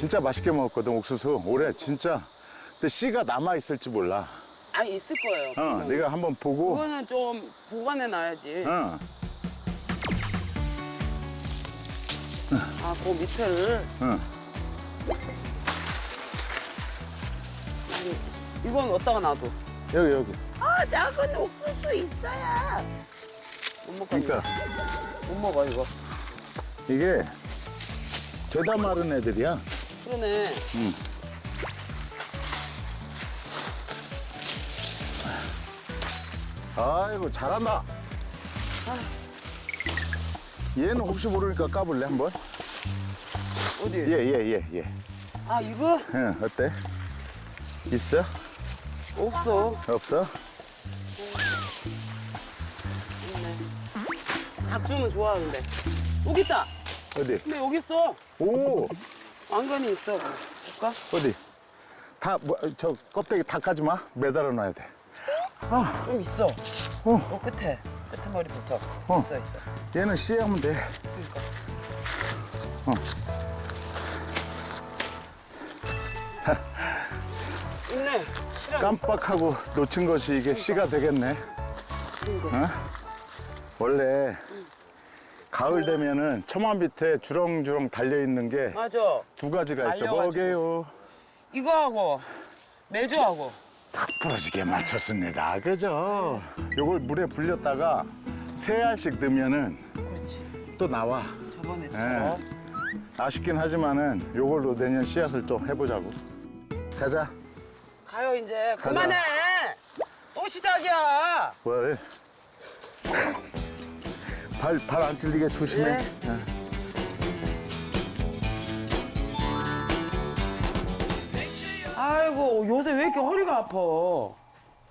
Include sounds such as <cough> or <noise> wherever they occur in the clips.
진짜 맛있게 먹었거든 옥수수 올해 진짜. 근데 씨가 남아 있을지 몰라. 아 있을 거예요. 어. 내가 한번 보고. 그거는 좀 보관해 놔야지. 어, 아, 그 밑에를. 어. 이건 어디다가 놔둬? 여기 여기. 아, 작은 옥수수 있어야. 못 먹어. 그러니까 못 먹어 이거. 이게 죄다 마른 애들이야. 그러네. 아이고 잘한다. 얘는 혹시 모르니까 까볼래 한번? 어디? 예예 예 예. 아 이거 응 어때? 있어? 없어. 없어? 닭 주면 좋아하는데. 여기 있다. 어디? 근데 여기 있어. 오 왕관이 있어. 볼까? 어디? 다 뭐 저 껍데기 다 까지 마. 매달아 놔야 돼. 좀 있어. 어. 어 끝에 끝에 머리부터 어. 있어 있어. 얘는 씨하면 돼. 그러니까. <laughs> 있네. 실험. 깜빡하고 놓친 것이 이게 씨가 되겠네. 어? 원래 가을 되면은 처마 밑에 주렁주렁 달려 있는 게 두 맞아. 가지가 있어. 말려가지고. 뭐게요? 이거하고 매주하고. 탁 부러지게 맞췄습니다. 그죠? 요걸 물에 불렸다가 세 알씩 넣으면은 그렇지. 또 나와. 저번에처럼. 아쉽긴 하지만은 요걸로 내년 씨앗을 좀 해보자고. 가자. 가요 이제. 가자. 그만해. 또 시작이야. 뭘? 발, 발 안 찔리게 조심해. 네. 어. 아이고 요새 왜 이렇게 허리가 아파?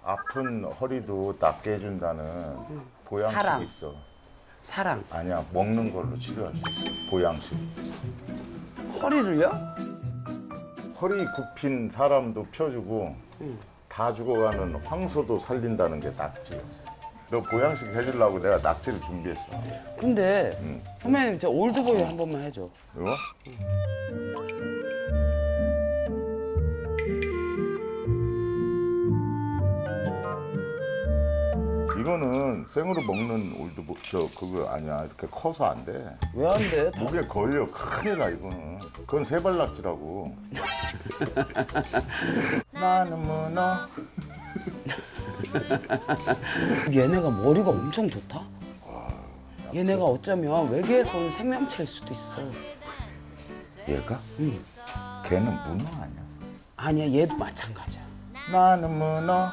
아픈 허리도 낫게 해준다는 보양식이 사랑. 있어. 사랑. 아니야, 먹는 걸로 치료할 수 있어. 보양식. 허리를요? 허리 굽힌 사람도 펴주고 다 죽어가는 황소도 살린다는 게 낙지. 너 보양식 해주려고 내가 낙지를 준비했어. 근데 응. 선배님 저 올드보이 한 번만 해줘. 이거? 이거는 생으로 먹는 올드보 저 그거 아니야 이렇게 커서 안 돼. 왜 안 돼? 다 목에 걸려 큰일 나 이거는. 그건 세발낙지라고. 나는 문어. <laughs> 얘네가 머리가 엄청 좋다. 얘네가 어쩌면 외계에서 온 생명체일 수도 있어. 얘가? 응. 걔는 문어 아니야. 아니야, 얘도 마찬가지야. 나는 문어.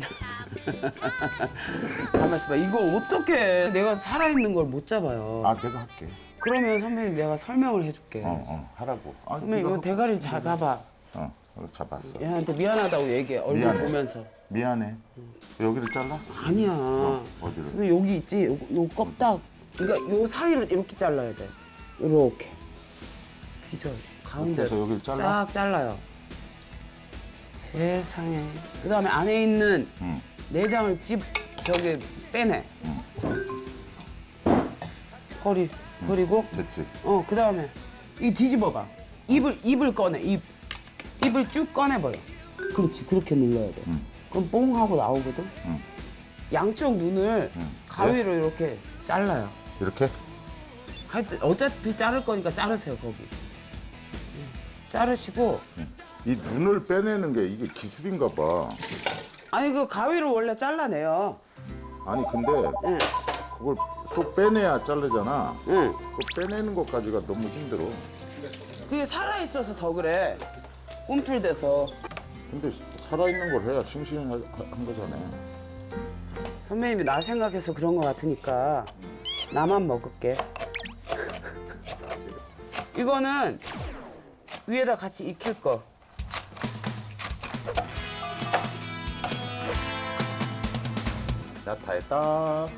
<laughs> 가만 있어봐. 이거 어떻게 내가 살아있는 걸 못 잡아요. 아 내가 할게. 그러면 선배님 내가 설명을 해줄게. 어 어 하라고. 아, 선배님 네가 이거 대가리 잡아봐. 어, 이거 잡았어. 얘한테 미안하다고 얘기해. 얼굴 미안해. 보면서. 미안해. 여기를 잘라? 아니야. 어디를? 왜 여기 있지? 요, 요 껍딱. 그러니까 요 사이를 이렇게 잘라야 돼. 요렇게. 비절. 가운데. 그래서 여기를 잘라? 쫙 잘라요. 세상에. 그 다음에 안에 있는 응. 내장을 찝, 저기 빼내. 허리, 그리고, 됐지. 어, 그 다음에 이 뒤집어봐. 입을, 입을 꺼내, 입. 입을 쭉 꺼내버려. 그렇지, 그렇게 눌러야 돼. 응. 그럼 뽕 하고 나오거든. 응. 양쪽 눈을 응. 가위로 이렇게 잘라요. 이렇게? 하여튼 어차피 자를 거니까 자르세요, 거기. 응. 자르시고, 이 눈을 빼내는 게 이게 기술인가 봐. 아니, 그 가위로 원래 잘라내요. 아니 근데 응, 그걸 쏙 빼내야 자르잖아. 응. 그거 빼내는 것까지가 너무 힘들어. 그게 살아 있어서 더 그래. 꿈틀대서. 근데 살아있는 걸 해야 싱싱한 거잖아. 선배님이 나 생각해서 그런 거 같으니까 나만 먹을게. <laughs> 이거는 위에다 같이 익힐 거. 야, 다 했다.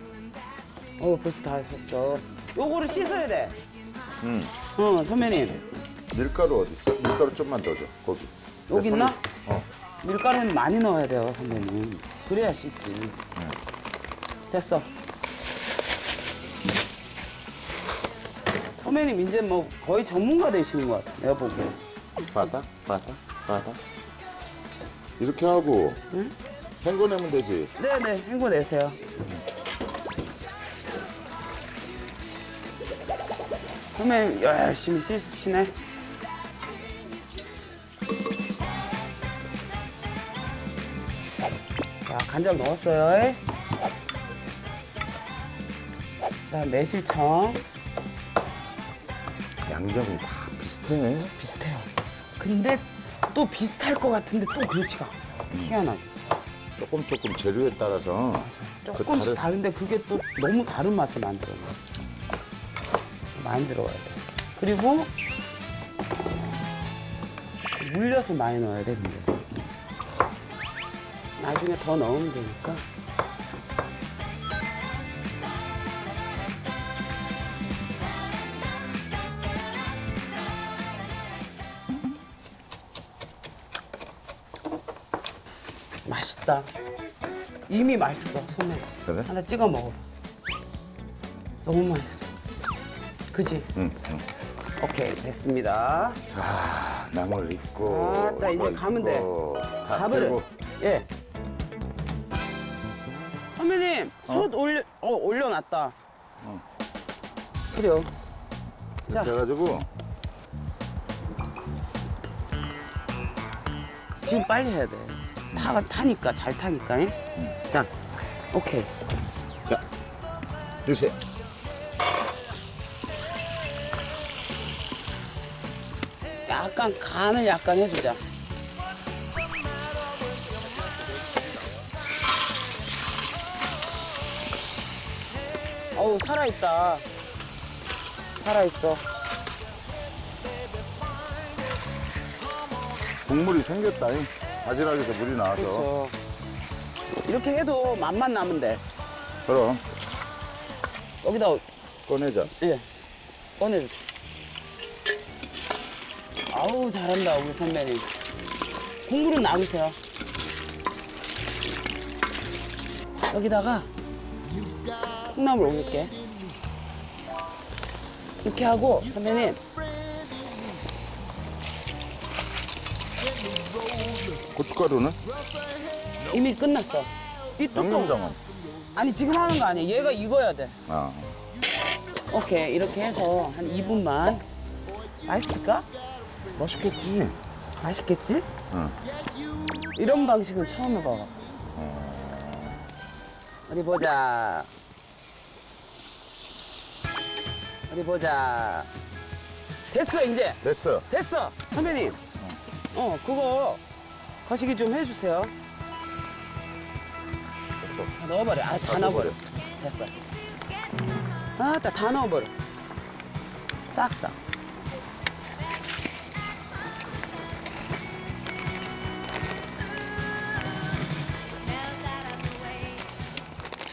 어, 벌써 다 했었어. 요거를 씻어야 돼. 응. 어, 선배님. 밀가루 어디 있어? 밀가루 좀만 더 줘. 거기. 여기 내 있나? 어. 밀가루는 많이 넣어야 돼요, 선배님. 그래야 씻지. 됐어. 선배님 이제 뭐 거의 전문가 되시는 것 같아. 내가 보기에. 바닥, 바닥, 바닥. 이렇게 하고 응? 생고내면 되지. 네네, 헹궈 내세요. 선배님 열심히 씻으시네. 간장 넣었어요. 자, 매실청 양념이 다 비슷해. 비슷해요. 근데 또 비슷할 것 같은데 또 그렇지가 않아. 희한하게. 조금 조금 재료에 따라서 조금씩 그 다른- 다른데 그게 또 너무 다른 맛을 만들어요. 많이 들어가야 돼. 그리고 물엿을 많이 넣어야 돼, 근데. 나중에 더 넣으면 되니까. 맛있다. 이미 맛있어, 손에. 그래? 하나 찍어 먹어. 너무 맛있어. 그지? 응, 응. 오케이, 됐습니다. 자, 나물 있고. 아따, 이제 가면 돼. 밥을. 예. 솥 올려, 어, 올려놨다. 그래요. 자. 해가지고 지금 빨리 해야 돼. 타, 타니까, 잘 타니까. 예? 자, 오케이. 자 드세요. 약간 간을 약간 해주자. 어우 살아있다. 살아있어. 국물이 생겼다. 잉. 바지락에서 물이 나와서. 그렇죠. 이렇게 해도 맛만 나면 돼. 그럼 여기다 꺼내자. 예 꺼내주세요. 아우 잘한다 우리 선배님. 국물은 놔두세요. 여기다가 콩나물 올릴게. 이렇게 하고 선배님 고춧가루는? 이미 끝났어. 이 뚜껑 양념장은? 아니 지금 하는 거 아니야. 얘가 익어야 돼. 아. 오케이 이렇게 해서 한 2분만 맛있을까? 맛있겠지. 맛있겠지? 응. 이런 방식은 처음 해봐. 어디 보자. 어디 보자. 됐어 이제 됐어. 됐어 선배님. 어 그거 거시기 좀 해주세요. 됐어. 다 넣어버려. 아, 다 다 넣어버려. 넣어버려. 됐어. 아, 다, 다 넣어버려. 싹싹.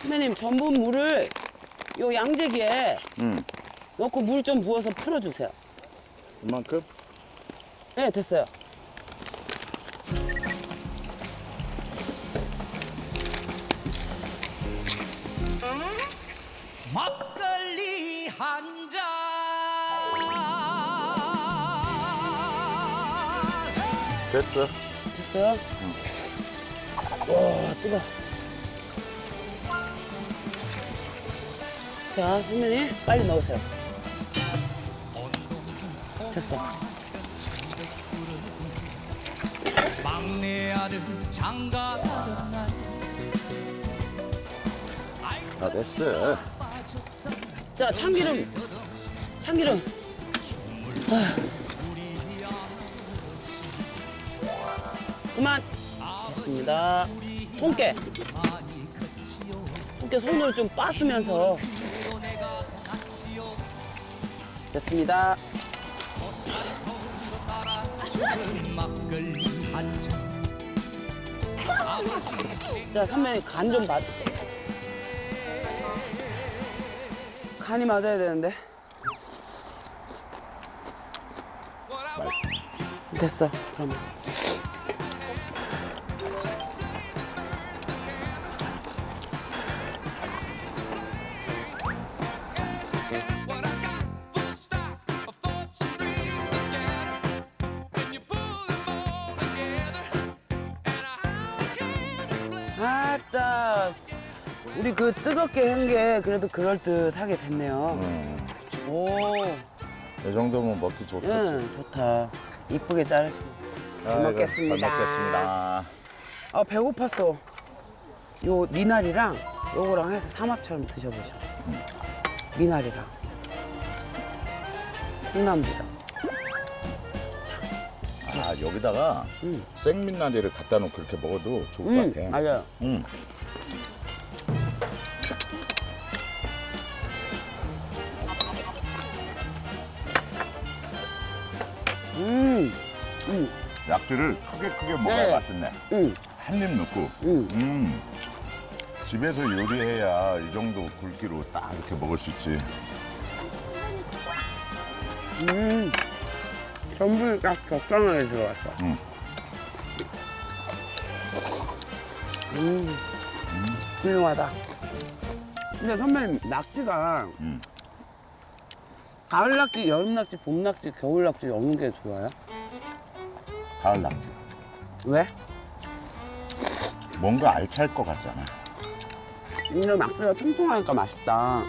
선배님, 전분 물을 요 양재기에 응. 넣고 물 좀 부어서 풀어주세요. 이만큼? 네, 됐어요. 막걸리 한 잔. 됐어. 됐어요? 와, 뜨거. 자, 선배님, 빨리 넣으세요. 됐어. 막내 아들 장가 가던 날 다 됐어. 자, 참기름. 참기름. 아. 그만. 됐습니다. 통깨. 통깨 손으로 좀 빠으면서 됐습니다. 자, 선배님 간 좀 봐주세요. 간이 맞아야 되는데. 됐어. 그러면. 아따. 우리 그 뜨겁게 한 게 그래도 그럴듯하게 됐네요. 음, 오, 이 정도면 먹기 좋겠지. 응, 좋다. 이쁘게 자르시고. 잘 아이고, 먹겠습니다. 잘 먹겠습니다. 아, 배고팠어. 요 미나리랑 요거랑 해서 삼합처럼 드셔보셔. 미나리랑. 훈남지랑. 아, 여기다가 음. 생민나리를 갖다 놓고 그렇게 먹어도 좋을 음, 것 같아. 맞아요. 음. 음, 음, 약지를 크게 크게 먹어야 네. 맛있네. 음, 한 입 넣고. 음. 음. 집에서 요리해야 이 정도 굵기로 딱 이렇게 먹을 수 있지. 음. 전분이 딱 적당하게 들어갔어. 음. 음. 훌륭하다. 근데 선배님, 낙지가 음. 가을 낙지, 여름 낙지, 봄 낙지, 겨울 낙지 어느 게 좋아요? 가을 낙지. 왜? 뭔가 알찰 것 같잖아. 근데 낙지가 통통하니까 맛있다.